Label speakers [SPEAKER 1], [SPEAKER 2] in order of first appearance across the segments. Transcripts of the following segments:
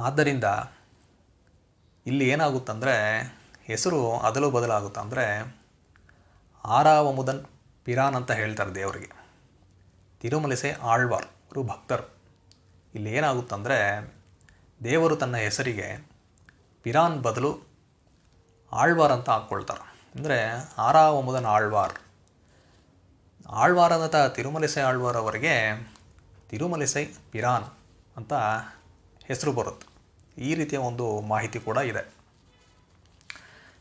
[SPEAKER 1] ಆದ್ದರಿಂದ ಇಲ್ಲಿ ಏನಾಗುತ್ತಂದರೆ ಹೆಸರು ಅದಲು ಬದಲಾಗುತ್ತಂದರೆ ಆರಾವಮುದನ್ ಪಿರಾನ್ ಅಂತ ಹೇಳ್ತಾರೆ ದೇವರಿಗೆ. ತಿರುಮಲಿಸೆ ಆಳ್ವಾರ್ ಅವರು ಭಕ್ತರು. ಇಲ್ಲಿ ಏನಾಗುತ್ತಂದರೆ ದೇವರು ತನ್ನ ಹೆಸರಿಗೆ ಪಿರಾನ್ ಬದಲು ಆಳ್ವಾರ್ ಅಂತ ಹಾಕ್ಕೊಳ್ತಾರೆ. ಅಂದರೆ ಆರಾವಮುದನ್ ಆಳ್ವಾರ್. ಆಳ್ವಾರನತ ತಿರುಮಲಿಸೈ ಆಳ್ವಾರ್ ಅವರಿಗೆ ತಿರುಮಲಿಸೈ ಪಿರಾನ್ ಅಂತ ಹೆಸರು ಬರುತ್ತೆ. ಈ ರೀತಿಯ ಒಂದು ಮಾಹಿತಿ ಕೂಡ ಇದೆ.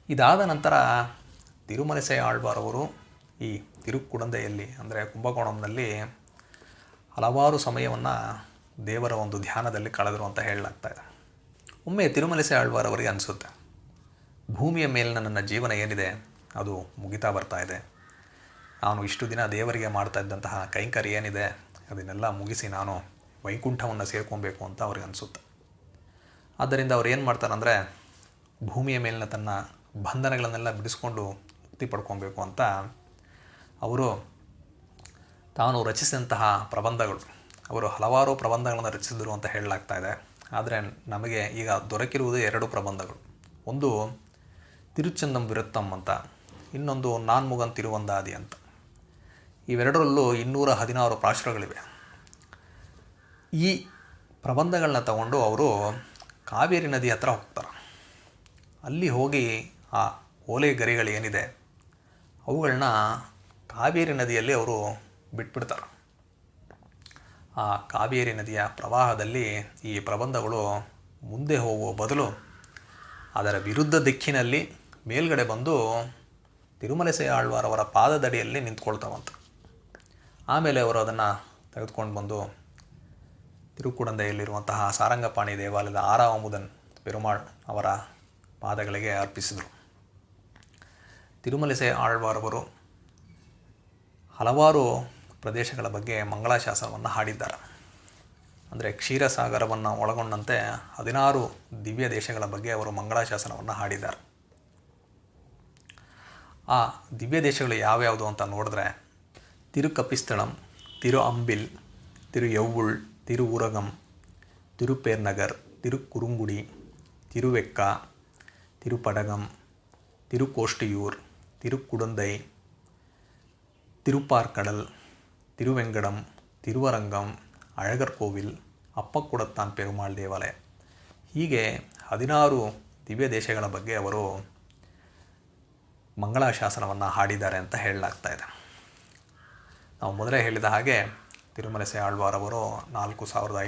[SPEAKER 1] ಇದಾದ ನಂತರ ತಿರುಮಲಸೈ ಆಳ್ವಾರ್ ಅವರು ಈ ತಿರುಕುಡಂದೆಯಲ್ಲಿ ಅಂದರೆ ಕುಂಭಕೋಣಂನಲ್ಲಿ ಹಲವಾರು ಸಮಯವನ್ನು ದೇವರ ಒಂದು ಧ್ಯಾನದಲ್ಲಿ ಕಳೆದರು ಅಂತ ಹೇಳಲಾಗ್ತಾ ಇದೆ. ಒಮ್ಮೆ ತಿರುಮಲಸೆ ಆಳ್ವಾರ್ ಅವರಿಗೆ ಅನಿಸುತ್ತೆ, ಭೂಮಿಯ ಮೇಲಿನ ನನ್ನ ಜೀವನ ಏನಿದೆ, ಅದು ಮುಗಿತಾ ಬರ್ತಾ ಇದೆ. ನಾನು ಇಷ್ಟು ದಿನ ದೇವರಿಗೆ ಮಾಡ್ತಾ ಇದ್ದಂತಹ ಕೈಂಕರ್ಯ ಏನಿದೆ, ಅದನ್ನೆಲ್ಲ ಮುಗಿಸಿ ನಾನು ವೈಕುಂಠವನ್ನು ಸೇರ್ಕೊಬೇಕು ಅಂತ ಅವ್ರಿಗೆ ಅನಿಸುತ್ತೆ. ಆದ್ದರಿಂದ ಅವ್ರು ಏನು ಮಾಡ್ತಾರಂದರೆ ಭೂಮಿಯ ಮೇಲಿನ ತನ್ನ ಬಂಧನಗಳನ್ನೆಲ್ಲ ಬಿಡಿಸ್ಕೊಂಡು ಮುಕ್ತಿ ಪಡ್ಕೊಬೇಕು ಅಂತ ಅವರು ತಾನು ರಚಿಸಿದಂತಹ ಪ್ರಬಂಧಗಳು. ಅವರು ಹಲವಾರು ಪ್ರಬಂಧಗಳನ್ನು ರಚಿಸಿದರು ಅಂತ ಹೇಳಲಾಗ್ತಾ ಇದೆ. ಆದರೆ ನಮಗೆ ಈಗ ದೊರಕಿರುವುದು ಎರಡು ಪ್ರಬಂಧಗಳು. ಒಂದು, ತಿರುಚಂದಂ ವಿರುತ್ತಂ ಅಂತ. ಇನ್ನೊಂದು ನಾನ್ಮುಗನ್ ತಿರುವಂದಾದಿ ಅಂತ. ಇವೆರಡರಲ್ಲೂ ಇನ್ನೂರ ಹದಿನಾರು ಪ್ರಾಶುರಗಳಿವೆ. ಈ ಪ್ರಬಂಧಗಳನ್ನ ತಗೊಂಡು ಅವರು ಕಾವೇರಿ ನದಿ ಹತ್ರ ಹೋಗ್ತಾರೆ. ಅಲ್ಲಿ ಹೋಗಿ ಆ ಓಲೆ ಗರಿಗಳು ಏನಿದೆ ಅವುಗಳನ್ನ ಕಾವೇರಿ ನದಿಯಲ್ಲಿ ಅವರು ಬಿಟ್ಬಿಡ್ತಾರೆ. ಆ ಕಾವೇರಿ ನದಿಯ ಪ್ರವಾಹದಲ್ಲಿ ಈ ಪ್ರಬಂಧಗಳು ಮುಂದೆ ಹೋಗುವ ಬದಲು ಅದರ ವಿರುದ್ಧ ದಿಕ್ಕಿನಲ್ಲಿ ಮೇಲ್ಗಡೆ ಬಂದು ತಿರುಮಲಸೆ ಆಳ್ವಾರ್ ಅವರ ಪಾದದಡಿಯಲ್ಲಿ ನಿಂತ್ಕೊಳ್ತಾವಂತ. ಆಮೇಲೆ ಅವರು ಅದನ್ನು ತೆಗೆದುಕೊಂಡು ಬಂದು ತಿರುಕುಡಂದೆಯಲ್ಲಿರುವಂತಹ ಸಾರಂಗಪಾಣಿ ದೇವಾಲಯದ ಆರಾವಮುದನ್ ಪೆರುಮಾಳ್ ಅವರ ಪಾದಗಳಿಗೆ ಅರ್ಪಿಸಿದರು. ತಿರುಮಲಸೆ ಆಳ್ವಾರವರು ಹಲವಾರು ಪ್ರದೇಶಗಳ ಬಗ್ಗೆ ಮಂಗಳಾಶಾಸನವನ್ನು ಹಾಡಿದ್ದಾರೆ. ಅಂದರೆ ಕ್ಷೀರಸಾಗರವನ್ನು ಒಳಗೊಂಡಂತೆ ಹದಿನಾರು ದಿವ್ಯ ದೇಶಗಳ ಬಗ್ಗೆ ಅವರು ಮಂಗಳಾಶಾಸನವನ್ನು ಹಾಡಿದ್ದಾರೆ. ಆ ದಿವ್ಯ ದೇಶಗಳು ಯಾವ್ಯಾವುದು ಅಂತ ನೋಡಿದ್ರೆ ತಿರುಕಪಿಸ್ತಳಂ ತಿರು ಅಂಬಿಲ್ ತಿರು ಯವ್ವುಳ್ ಉರಗಂ ತಿರುಪೇರ್ನಗರ್ ತಿರುಕುರುಂಗುಡಿ ತಿರುವೆಕ್ಕ ತಿರುಪಡಗಂ ತಿರುಕೋಷ್ಟಿಯೂರ್ ತಿರುಕುಡಂದೈ ತಿರುಪಾರ್ಕಡಲ್ ತಿರುವೆಂಗಡಂ ತಿರುವರಂಗಂ ಅಳಗರ್ ಕೋವಿಲ್ ಅಪ್ಪಕ್ಕುಡತ್ತಾನ್ ಪೆರುಮಾಳ್ ದೇವಾಲಯ ಹೀಗೆ ಹದಿನಾರು ದಿವ್ಯ ದೇಶಗಳ ಬಗ್ಗೆ ಅವರು ಮಂಗಳಾಶಾಸನವನ್ನು ಹಾಡಿದ್ದಾರೆ ಅಂತ ಹೇಳಲಾಗ್ತಾ ಇದೆ. ನಾವು ಮೊದಲೇ ಹೇಳಿದ ಹಾಗೆ ತಿರುಮಲಸೆ ಆಳ್ವಾರ್ ಅವರು ನಾಲ್ಕು ಸಾವಿರದ